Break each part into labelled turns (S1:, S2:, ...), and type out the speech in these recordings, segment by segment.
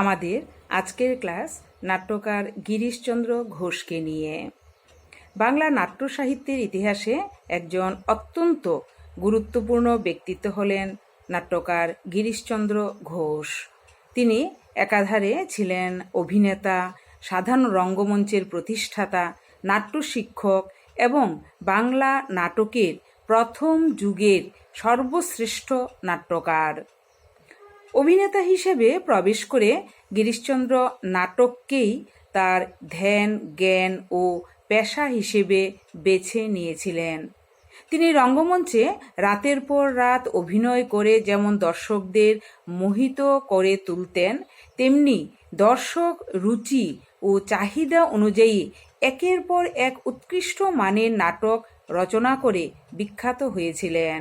S1: আমাদের আজকের ক্লাস নাট্যকার গিরিশচন্দ্র ঘোষকে নিয়ে। বাংলা নাট্য সাহিত্যের ইতিহাসে একজন অত্যন্ত গুরুত্বপূর্ণ ব্যক্তিত্ব হলেন নাট্যকার গিরিশচন্দ্র ঘোষ। তিনি একাধারে ছিলেন অভিনেতা, সাধারণ রঙ্গমঞ্চের প্রতিষ্ঠাতা, নাট্য শিক্ষক এবং বাংলা নাটকের প্রথম যুগের সর্বশ্রেষ্ঠ নাট্যকার। অভিনেতা হিসেবে প্রবেশ করে গিরিশচন্দ্র নাটককেই তার ধ্যান, জ্ঞান ও পেশা হিসেবে বেছে নিয়েছিলেন। তিনি রঙ্গমঞ্চে রাতের পর রাত অভিনয় করে যেমন দর্শকদের মোহিত করে তুলতেন, তেমনি দর্শক রুচি ও চাহিদা অনুযায়ী একের পর এক উৎকৃষ্ট মানের নাটক রচনা করে বিখ্যাত হয়েছিলেন।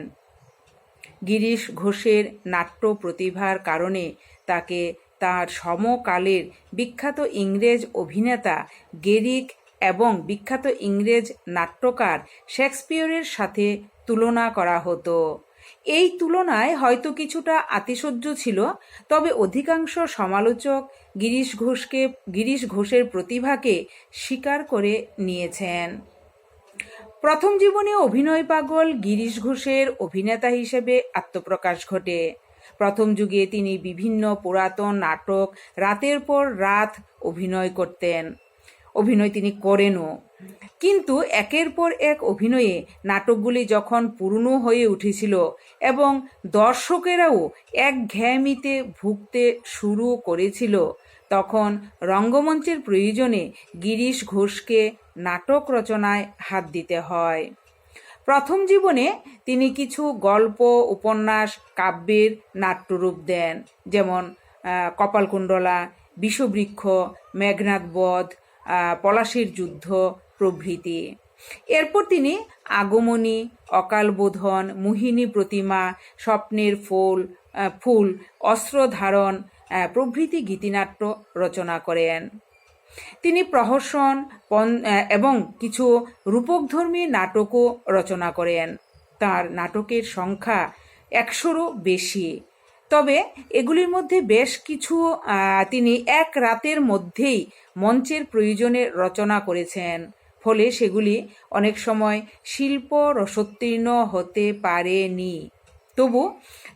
S1: গিরিশ ঘোষের নাট্য প্রতিভার কারণে তাকে তার সমকালের বিখ্যাত ইংরেজ অভিনেতা গেরিক এবং বিখ্যাত ইংরেজ নাট্যকার শেক্সপিয়রের সাথে তুলনা করা হতো। এই তুলনায় হয়তো কিছুটা আতিশয্য ছিল, তবে অধিকাংশ সমালোচক গিরিশ ঘোষকে, গিরিশ ঘোষের প্রতিভাকে স্বীকার করে নিয়েছেন। প্রথম জীবনে অভিনয় পাগল গিরিশ ঘোষের অভিনেতা হিসেবে আত্মপ্রকাশ ঘটে। প্রথম যুগে তিনি বিভিন্ন পুরাতন নাটক রাতের পর রাত অভিনয় করতেন। অভিনয় তিনি করেনও। কিন্তু একের পর এক অভিনয়ে নাটকগুলি যখন পুরনো হয়ে উঠেছিল এবং দর্শকেরাও এক ঘ্যামিতে ভুগতে শুরু করেছিল তখন রঙ্গমঞ্চের প্রয়োজনে গিরিশ ঘোষকে নাটক রচনায় হাত দিতে হয়। প্রথম জীবনে তিনি কিছু গল্প উপন্যাস কাব্যের নাট্যরূপ দেন যেমন কপালকুণ্ডলা বিষবৃক্ষ মেঘনাথ বধ আহ, পলাশীর যুদ্ধ প্রভৃতি। এরপর তিনি আগমনী অকালবোধন মোহিনী প্রতিমা স্বপ্নের ফুল ফুল অস্ত্র ধারণ প্রভৃতি গীতিনাট্য রচনা করেন। তিনি প্রহসন এবং কিছু রূপকধর্মী নাটকও রচনা করেন। তার নাটকের সংখ্যা একশোরও বেশি। তবে এগুলির মধ্যে বেশ কিছু তিনি এক রাতের মধ্যেই মঞ্চের প্রয়োজনে রচনা করেছেন। ফলে সেগুলি অনেক সময় শিল্প রসোত্তীর্ণ হতে পারেনি। তবু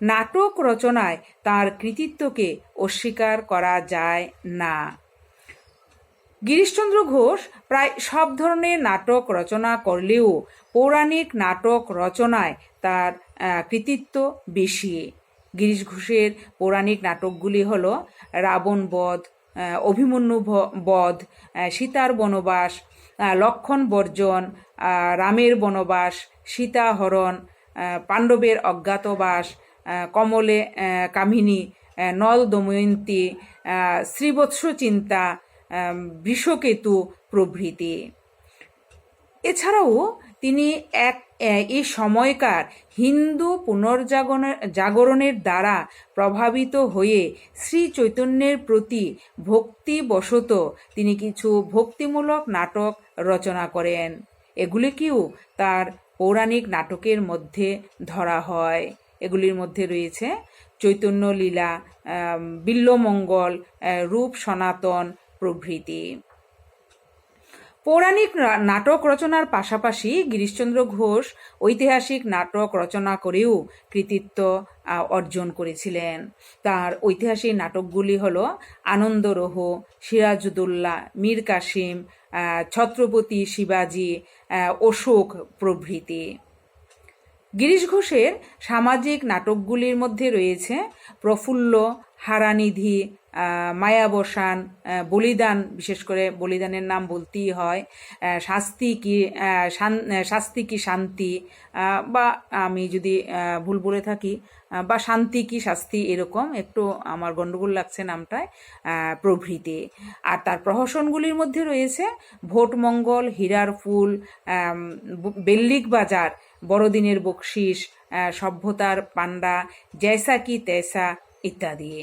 S1: নাটক রচনায় তার কৃতিত্বকে অস্বীকার করা যায় না। গিরিশচন্দ্র ঘোষ প্রায় সব ধরনের নাটক রচনা করলেও পৌরাণিক নাটক রচনায় তার কৃতিত্ব বেশি। গিরিশ ঘোষের পৌরাণিক নাটকগুলি হল রাবণ বধ অভিমন্যু বধ সীতার বনবাস লক্ষণ বর্জন রামের বনবাস, সীতাহরণ পাণ্ডবের অজ্ঞাতবাস কমলে কামিনী নল দময়ন্তী শ্রীবৎস চিন্তা বৃষকেতু প্রভৃতি। এছাড়াও তিনি এক এই সময়কার হিন্দু পুনর্জাগরণের জাগরণের দ্বারা প্রভাবিত হয়ে শ্রী চৈতন্যের প্রতি ভক্তিবশত তিনি কিছু ভক্তিমূলক নাটক রচনা করেন। এগুলিকেও তার পৌরাণিক নাটকের মধ্যে ধরা হয়। এগুলির মধ্যে রয়েছে চৈতন্য লীলা আম, বিল্বমঙ্গল রূপ সনাতন প্রভৃতি। পৌরাণিক নাটক রচনার পাশাপাশি গিরিশচন্দ্র ঘোষ ঐতিহাসিক নাটক রচনা করেও কৃতিত্ব অর্জন করেছিলেন। তার ঐতিহাসিক নাটকগুলি হল আনন্দরোহ সিরাজুদৌল্লা মীর কাসিম ছত্রপতি শিবাজি অশোক প্রভৃতি। গিরিশ ঘোষের সামাজিক নাটকগুলির মধ্যে রয়েছে প্রফুল্ল হারানিধি মায়াবসান বলিদান, বিশেষ করে বলিদানের নাম বলতেই হয়। শাস্তি কি শাস্তি কি শান্তি বা আমি যদি ভুল বলে থাকি বা শান্তি কি শাস্তি এরকম একটু আমার গন্ডগোল লাগছে নামটায় প্রভৃতি। আর তার প্রহসনগুলির মধ্যে রয়েছে ভোটমঙ্গল, হীরার ফুল বেল্লিক বাজার, বড়দিনের বকশিস সভ্যতার পান্ডা জয়সা কি তেসা ইত্যাদি।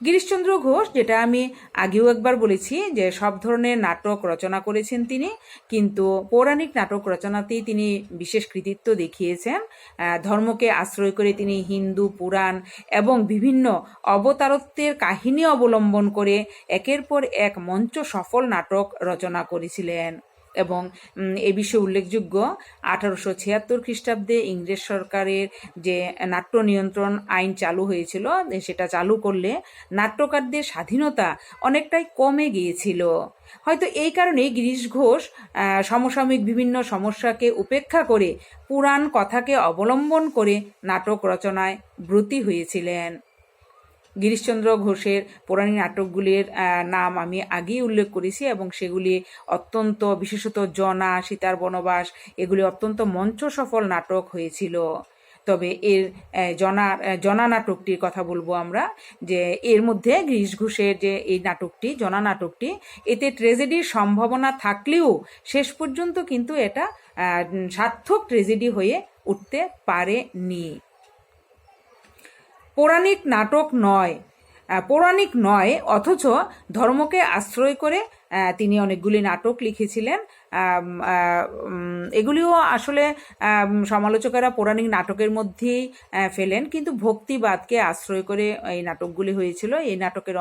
S1: গিরিশচন্দ্র ঘোষ, যেটা আমি আগেও একবার বলেছি যে সব ধরনের নাটক রচনা করেছেন তিনি, কিন্তু পৌরাণিক নাটক রচনাতেই তিনি বিশেষ কৃতিত্ব দেখিয়েছেন। ধর্মকে আশ্রয় করে তিনি হিন্দু, পুরাণ এবং বিভিন্ন অবতারত্বের কাহিনী অবলম্বন করে একের পর এক মঞ্চ সফল নাটক রচনা করেছিলেন। এবং এ বিষয়ে উল্লেখযোগ্য আঠারোশো ছিয়াত্তর খ্রিস্টাব্দে ইংরেজ সরকারের যে নাট্য নিয়ন্ত্রণ আইন চালু হয়েছিল সেটা চালু করলে নাট্যকারদের স্বাধীনতা অনেকটাই কমে গিয়েছিল। হয়তো এই কারণে গিরিশ ঘোষ সমসাময়িক বিভিন্ন সমস্যাকে উপেক্ষা করে পুরাণ কথাকে অবলম্বন করে নাটক রচনায় ব্রতী হয়েছিলেন। গিরিশচন্দ্র ঘোষের পৌরাণিক নাটকগুলির নাম আমি আগেই উল্লেখ করেছি এবং সেগুলি অত্যন্ত বিশেষত জনা, সীতার বনবাস, এগুলি অত্যন্ত মঞ্চ সফল নাটক হয়েছিল। তবে এর জনা জনা নাটকটির কথা বলব আমরা, যে এর মধ্যে গিরিশ ঘোষের যে এই নাটকটি, জনা নাটকটি, এতে ট্রেজেডির সম্ভাবনা থাকলেও শেষ পর্যন্ত কিন্তু এটা সার্থক ট্রেজেডি হয়ে উঠতে পারেনি। পৌরাণিক নাটক নয় পৌরাণিক নয়, অথচ ধর্মকে আশ্রয় করে তিনি অনেকগুলি নাটক লিখেছিলেন। এগুলিও আসলে সমালোচকেরা পৌরাণিক নাটকের মধ্যেই ফেলেন। কিন্তু ভক্তিবাদকে আশ্রয় করে এই নাটকগুলি হয়েছিল। এই নাটকের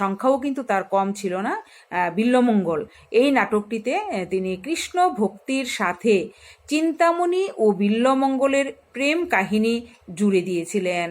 S1: সংখ্যাও কিন্তু তার কম ছিল না বিল্লমঙ্গল। এই নাটকটিতে তিনি কৃষ্ণ ভক্তির সাথে চিন্তামণি ও বিল্লমঙ্গলের প্রেম কাহিনী জুড়ে দিয়েছিলেন।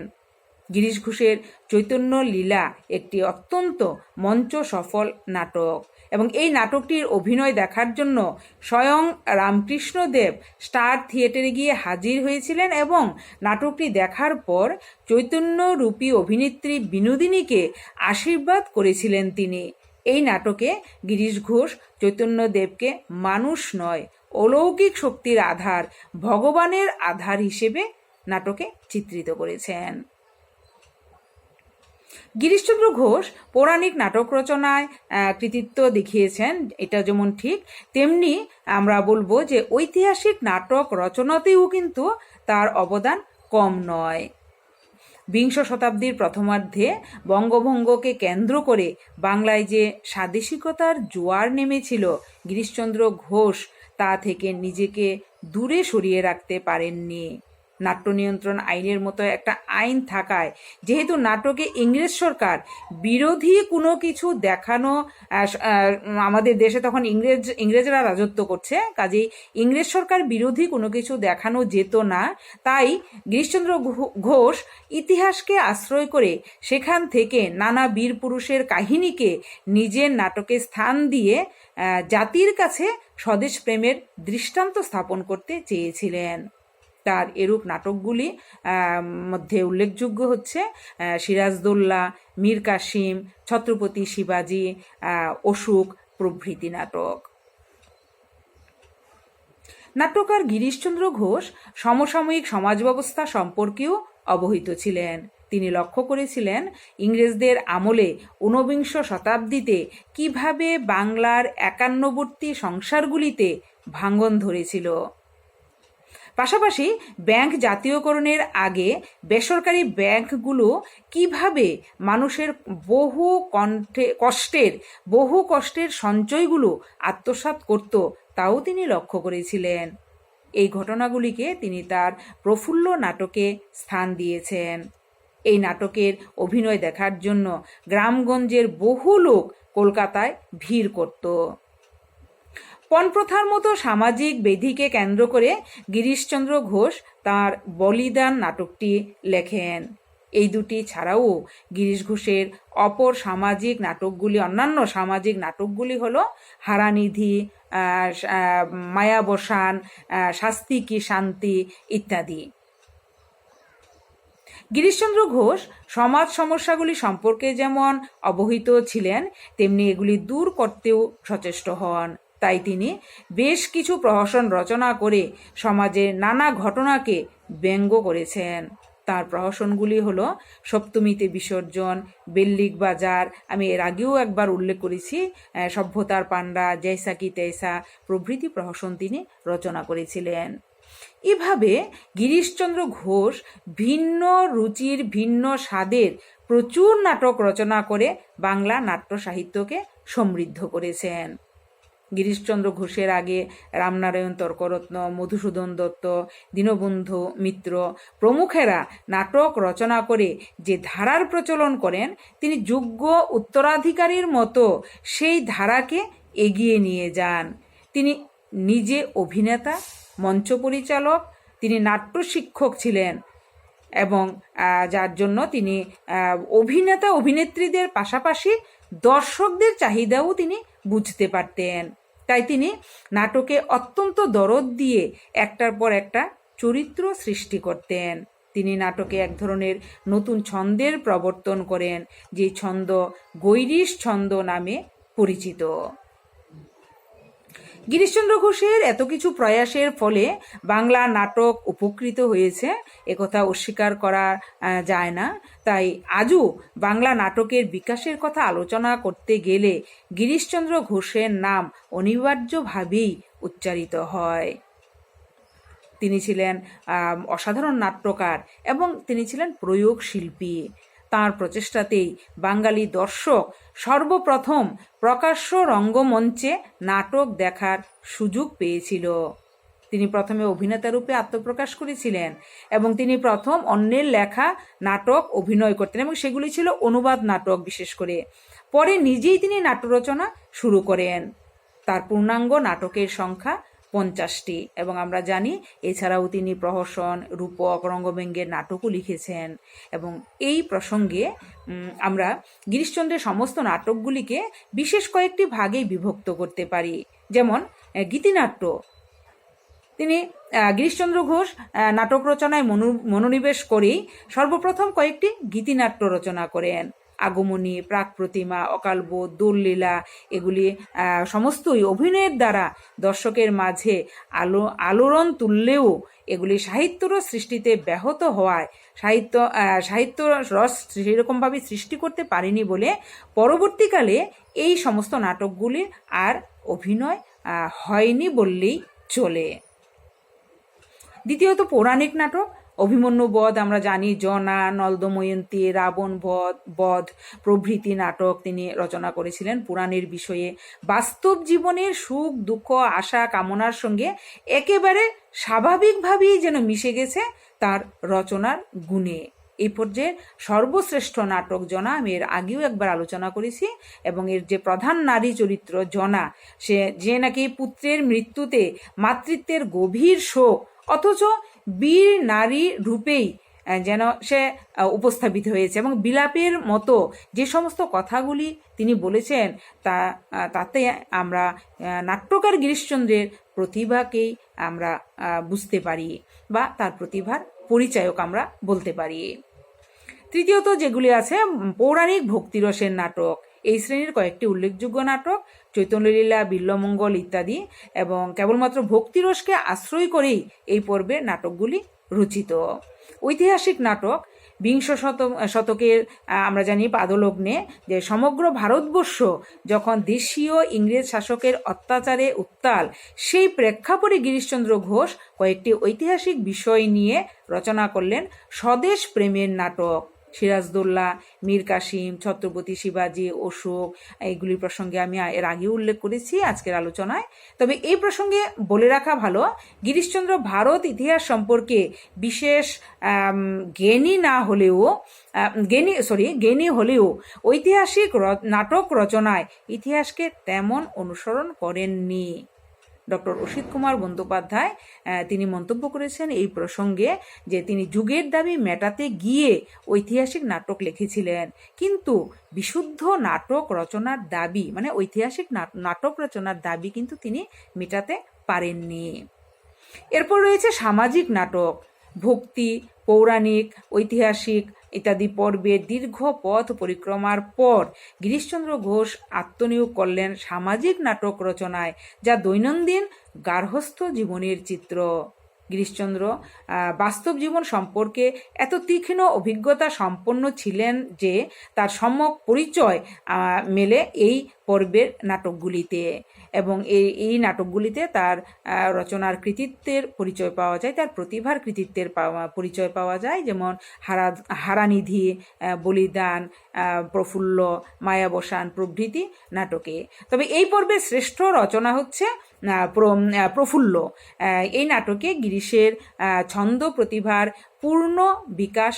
S1: গিরিশ ঘোষের চৈতন্য লীলা একটি অত্যন্ত মঞ্চ সফল নাটক। এবং এই নাটকটির অভিনয় দেখার জন্য স্বয়ং রামকৃষ্ণদেব স্টার থিয়েটারে গিয়ে হাজির হয়েছিলেন এবং নাটকটি দেখার পর চৈতন্য রূপী অভিনেত্রী বিনোদিনীকে আশীর্বাদ করেছিলেন তিনি। এই নাটকে গিরিশ ঘোষ চৈতন্যদেবকে মানুষ নয়, অলৌকিক শক্তির আধার, ভগবানের আধার হিসেবে নাটকে চিত্রিত করেছেন। গিরিশচন্দ্র ঘোষ পৌরাণিক নাটক রচনায় কৃতিত্ব দেখিয়েছেন, এটা যেমন ঠিক, তেমনি আমরা বলব যে ঐতিহাসিক নাটক রচনাতেও কিন্তু তার অবদান কম নয়। বিংশ শতাব্দীর প্রথমার্ধে বঙ্গভঙ্গকে কেন্দ্র করে বাংলায় যে স্বাদেশিকতার জোয়ার নেমেছিল গিরিশচন্দ্র ঘোষ, তা থেকে নিজেকে দূরে সরিয়ে রাখতে পারেননি। নাট্য নিয়ন্ত্রণ আইনের মতো একটা আইন থাকায়, যেহেতু নাটকে ইংরেজ সরকার বিরোধী কোনো কিছু দেখানো আমাদের দেশে তখন ইংরেজ, ইংরেজরা রাজত্ব করছে, কাজেই ইংরেজ সরকার বিরোধী কোনো কিছু দেখানো যেত না। তাই গিরিশচন্দ্র ঘোষ ইতিহাসকে আশ্রয় করে সেখান থেকে নানা বীর পুরুষের কাহিনীকে নিজের নাটকে স্থান দিয়ে জাতির কাছে স্বদেশ প্রেমের দৃষ্টান্ত স্থাপন করতে চেয়েছিলেন। তার এরূপ নাটকগুলি মধ্যে উল্লেখযোগ্য হচ্ছে সিরাজদৌল্লা, মীর কাসিম, ছত্রপতি শিবাজি অশোক প্রভৃতি নাটক। নাট্যকার গিরিশচন্দ্র ঘোষ সমসাময়িক সমাজ ব্যবস্থা সম্পর্কেও অবহিত ছিলেন। তিনি লক্ষ্য করেছিলেন ইংরেজদের আমলে ঊনবিংশ শতাব্দীতে কীভাবে বাংলার একান্নবর্তী সংসারগুলিতে ভাঙন ধরেছিল। পাশাপাশি ব্যাংক জাতীয়করণের আগে বেসরকারি ব্যাংকগুলো কীভাবে মানুষের বহু কণ্ঠে, কষ্টের, বহু কষ্টের সঞ্চয়গুলো আত্মসাৎ করত, তাও তিনি লক্ষ্য করেছিলেন। এই ঘটনাগুলিকে তিনি তার প্রফুল্ল নাটকে স্থান দিয়েছেন। এই নাটকের অভিনয় দেখার জন্য গ্রামগঞ্জের বহু লোক কলকাতায় ভিড় করত। পণপ্রথার মতো সামাজিক বেধিকে কেন্দ্র করে গিরিশচন্দ্র ঘোষ তার বলিদান নাটকটি লেখেন। এই দুটি ছাড়াও গিরিশ ঘোষের অপর সামাজিক নাটকগুলি, অন্যান্য সামাজিক নাটকগুলি হলো হারানিধি মায়াবসান শাস্তি কি শান্তি ইত্যাদি। গিরিশচন্দ্র ঘোষ সমাজ সমস্যাগুলি সম্পর্কে যেমন অবহিত ছিলেন, তেমনি এগুলি দূর করতেও সচেষ্ট হন। তাই তিনি বেশ কিছু প্রহসন রচনা করে সমাজের নানা ঘটনাকে ব্যঙ্গ করেছেন। তার প্রহসনগুলি হলো সপ্তমীতে বিসর্জন, বেল্লিক বাজার, আমি এর আগেও একবার উল্লেখ করেছি সভ্যতার পাণ্ডা জৈসা কি তেসা প্রভৃতি প্রহসন তিনি রচনা করেছিলেন। এভাবে গিরিশচন্দ্র ঘোষ ভিন্ন রুচির, ভিন্ন স্বাদের প্রচুর নাটক রচনা করে বাংলা নাট্য সাহিত্যকে সমৃদ্ধ করেছেন। গিরিশচন্দ্র ঘোষের আগে রামনারায়ণ, তর্করত্ন, মধুসূদন দত্ত, দীনবন্ধু মিত্র প্রমুখেরা নাটক রচনা করে যে ধারার প্রচলন করেন, তিনি যোগ্য উত্তরাধিকারীর মতো সেই ধারাকে এগিয়ে নিয়ে যান। তিনি নিজে অভিনেতা, মঞ্চ পরিচালক, তিনি নাট্য শিক্ষক ছিলেন এবং যার জন্য তিনি অভিনেতা, অভিনেত্রীদের পাশাপাশি দর্শকদের চাহিদাও তিনি বুঝতে পারতেন। তাই তিনি নাটকে অত্যন্ত দরদ দিয়ে একটার পর একটা চরিত্র সৃষ্টি করতেন। তিনি নাটকে এক ধরনের নতুন ছন্দের প্রবর্তন করেন, যে ছন্দ গৈরিশ ছন্দ নামে পরিচিত। গিরিশচন্দ্র ঘোষের এত কিছু প্রয়াসের ফলে বাংলা নাটক উপকৃত হয়েছে একথা অস্বীকার করা যায় না। তাই আজও বাংলা নাটকের বিকাশের কথা আলোচনা করতে গেলে গিরিশচন্দ্র ঘোষের নাম অনিবার্যভাবেই উচ্চারিত হয়। তিনি ছিলেন অসাধারণ নাট্যকার এবং তিনি ছিলেন প্রয়োগ শিল্পী তাঁর প্রচেষ্টাতেই বাঙালি দর্শক সর্বপ্রথম প্রকাশ্য রঙ্গমঞ্চে নাটক দেখার সুযোগ পেয়েছিল। তিনি প্রথমে অভিনেতা রূপে আত্মপ্রকাশ করেছিলেন এবং তিনি প্রথম অন্যের লেখা নাটক অভিনয় করতেন এবং সেগুলি ছিল অনুবাদ নাটক বিশেষ করে। পরে নিজেই তিনি নাট্য রচনা শুরু করেন। তার পূর্ণাঙ্গ নাটকের সংখ্যা পঞ্চাশটি, এবং আমরা জানি এছাড়াও তিনি প্রহসন, রূপক রঙ্গব্যঙ্গের নাটকও লিখেছেন। এবং এই প্রসঙ্গে আমরা গিরিশচন্দ্রের সমস্ত নাটকগুলিকে বিশেষ কয়েকটি ভাগেই বিভক্ত করতে পারি। যেমন গীতিনাট্য। তিনি গিরিশচন্দ্র ঘোষ নাটক রচনায় মনো- মনোনিবেশ করেই সর্বপ্রথম কয়েকটি গীতিনাট্য রচনা করেন। আগমনী প্রাক প্রতিমা অকালবোধ দোললীলা এগুলি সমস্তই অভিনয়ের দ্বারা দর্শকের মাঝে আলো, আলোড়ন তুললেও এগুলি সাহিত্যর সৃষ্টিতে ব্যাহত হওয়ায়, সাহিত্য সাহিত্য রস সেরকমভাবে সৃষ্টি করতে পারেনি বলে পরবর্তীকালে এই সমস্ত নাটকগুলির আর অভিনয় হয়নি বললেই চলে। দ্বিতীয়ত পৌরাণিক নাটক অভিমন্যু বধ আমরা জানি, জনা, নলদময়ন্তী, রাবণ বধ বধ, প্রভৃতি নাটক তিনি রচনা করেছিলেন পুরাণের বিষয়ে। বাস্তব জীবনের সুখ, দুঃখ, আশা, কামনার সঙ্গে একেবারে স্বাভাবিকভাবেই যেন মিশে গেছে তার রচনার গুণে। এই পর্যায়ে সর্বশ্রেষ্ঠ নাটক জনা, আমি এর আগেও একবার আলোচনা করেছি এবং এর যে প্রধান নারী চরিত্র জনা, সে যে নাকি পুত্রের মৃত্যুতে মাতৃত্বের গভীর শোক অথচ বীর নারী রূপেই যেন সে উপস্থাপিত হয়েছে এবং বিলাপের মতো যে সমস্ত কথাগুলি তিনি বলেছেন, তা তাতে আমরা নাট্যকার গিরিশচন্দ্রের প্রতিভাকেই আমরা বুঝতে পারি বা তার প্রতিভার পরিচায়ক আমরা বলতে পারি। তৃতীয়ত যেগুলি আছে পৌরাণিক ভক্তিরসের নাটক, এই শ্রেণির কয়েকটি উল্লেখযোগ্য নাটক চৈতন্যলীলা বিল্লমঙ্গল ইত্যাদি এবং কেবলমাত্র ভক্তিরসকে আশ্রয় করেই এই পর্বের নাটকগুলি রচিত। ঐতিহাসিক নাটক, বিংশ শত শতকের আমরা জানি পাদলগ্নে যে সমগ্র ভারতবর্ষ যখন দেশীয় ইংরেজ শাসকের অত্যাচারে উত্তাল, সেই প্রেক্ষাপটে গিরিশচন্দ্র ঘোষ কয়েকটি ঐতিহাসিক বিষয় নিয়ে রচনা করলেন স্বদেশ প্রেমের নাটক। সিরাজদৌল্লা, মীর কাসিম, ছত্রপতি শিবাজি, অশোক, এইগুলির প্রসঙ্গে আমি এর আগে উল্লেখ করেছি আজকের আলোচনায়। তবে এই প্রসঙ্গে বলে রাখা ভালো, গিরিশচন্দ্র ভারত ইতিহাস সম্পর্কে বিশেষ জ্ঞানী না হলেও জ্ঞানী সরি জ্ঞানী হলেও ঐতিহাসিক নাটক রচনায় ইতিহাসকে তেমন অনুসরণ করেননি। ডক্টর অসিত কুমার বন্দ্যোপাধ্যায় তিনি মন্তব্য করেছেন এই প্রসঙ্গে যে তিনি যুগের দাবি মেটাতে গিয়ে ঐতিহাসিক নাটক লিখেছিলেন। কিন্তু বিশুদ্ধ নাটক রচনার দাবি মানে ঐতিহাসিক নাট- নাটক রচনার দাবি কিন্তু তিনি মেটাতে পারেননি। এরপর রয়েছে সামাজিক নাটক, ভক্তি, পৌরাণিক, ঐতিহাসিক ইত্যাদি পর্বের দীর্ঘ পথ পরিক্রমার পর গিরিশচন্দ্র ঘোষ আত্মনিয়োগ করলেন সামাজিক নাটক রচনায়, যা দৈনন্দিন গার্হস্থ জীবনের চিত্র। গিরিশচন্দ্র বাস্তব জীবন সম্পর্কে এত তীক্ষ্ণ অভিজ্ঞতা সম্পন্ন ছিলেন যে তার সম্যক পরিচয় মেলে এই পর্বের নাটকগুলিতে। এবং এই এই নাটকগুলিতে তার রচনার কৃতিত্বের পরিচয় পাওয়া যায়, তার প্রতিভার কৃতিত্বের পাওয়া, পরিচয় পাওয়া যায়, যেমন হারা হারানিধি বলিদান প্রফুল্ল, মায়াবসান প্রভৃতি নাটকে। তবে এই পর্বের শ্রেষ্ঠ রচনা হচ্ছে প্রফুল্ল। এই নাটকে গিরিশের ছন্দ প্রতিভার পূর্ণ বিকাশ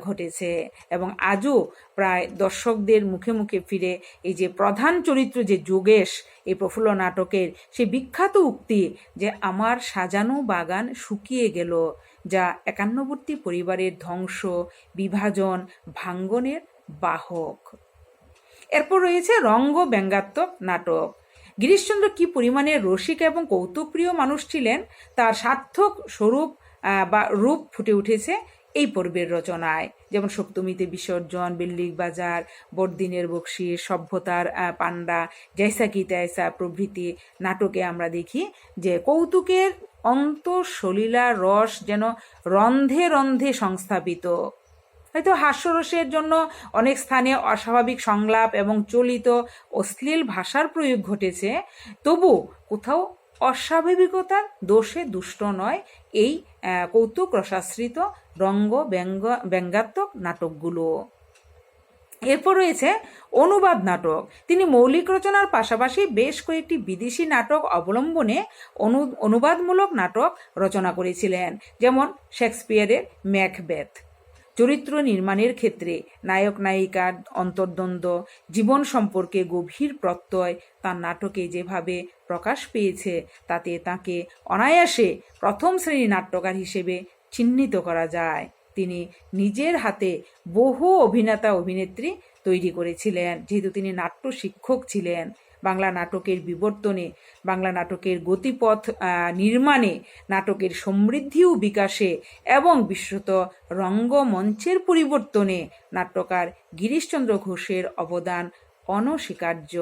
S1: ঘটেছে এবং আজও প্রায় দর্শকদের মুখে মুখে ফিরে এই যে প্রধান চরিত্র যে যোগেশ, এই প্রফুল্ল নাটকের সেই বিখ্যাত উক্তি যে আমার সাজানো বাগান শুকিয়ে গেল, যা একান্নবর্তী পরিবারের ধ্বংস, বিভাজন, ভাঙ্গনের বাহক। এরপর রয়েছে রঙ্গ ব্যঙ্গাত্মক নাটক। গিরিশচন্দ্র কি পরিমাণে রসিক এবং কৌতুকপ্রিয় মানুষ ছিলেন, তার সার্থক স্বরূপ বা রূপ ফুটে উঠেছে এই পর্বের রচনায়। যেমন সপ্তমীতে বিসর্জন বিল্লিক বাজার, বড়দিনের বকশিস সভ্যতার পান্ডা জৈসা কি তৈসা প্রভৃতি নাটকে আমরা দেখি যে কৌতুকের অন্তঃসলীলা রস যেন রন্ধে রন্ধে সংস্থাপিত। হয়তো হাস্যরসের জন্য অনেক স্থানে অস্বাভাবিক সংলাপ এবং চলিত অশ্লীল ভাষার প্রয়োগ ঘটেছে। তবু কোথাও অস্বাভাবিকতার দোষে দুষ্ট নয় এই কৌতুক, রসাশ্রিত, রঙ্গ, ব্যঙ্গ, ব্যঙ্গাত্মক নাটকগুলো। এরপর রয়েছে অনুবাদ নাটক। তিনি মৌলিক রচনার পাশাপাশি বেশ কয়েকটি বিদেশি নাটক অবলম্বনে অনু, অনুবাদমূলক নাটক রচনা করেছিলেন, যেমন শেক্সপিয়ারের ম্যাকবেথ। চরিত্র নির্মাণের ক্ষেত্রে নায়ক নায়িকার অন্তর্দ্বন্দ্ব, জীবন সম্পর্কে গভীর প্রত্যয় তার নাটকে যেভাবে প্রকাশ পেয়েছে, তাতে তাকে অনায়াসে প্রথম শ্রেণির নাট্যকার হিসেবে চিহ্নিত করা যায়। তিনি নিজের হাতে বহু অভিনেতা অভিনেত্রী তৈরি করেছিলেন, যেহেতু তিনি নাট্য শিক্ষক ছিলেন। বাংলা নাটকের বিবর্তনে, বাংলা নাটকের গতিপথ নির্মাণে, নাটকের সমৃদ্ধি ও বিকাশে এবং বিশ্বত রঙ্গমঞ্চের পরিবর্তনে নাট্যকার গিরিশচন্দ্র ঘোষের অবদান অনস্বীকার্য।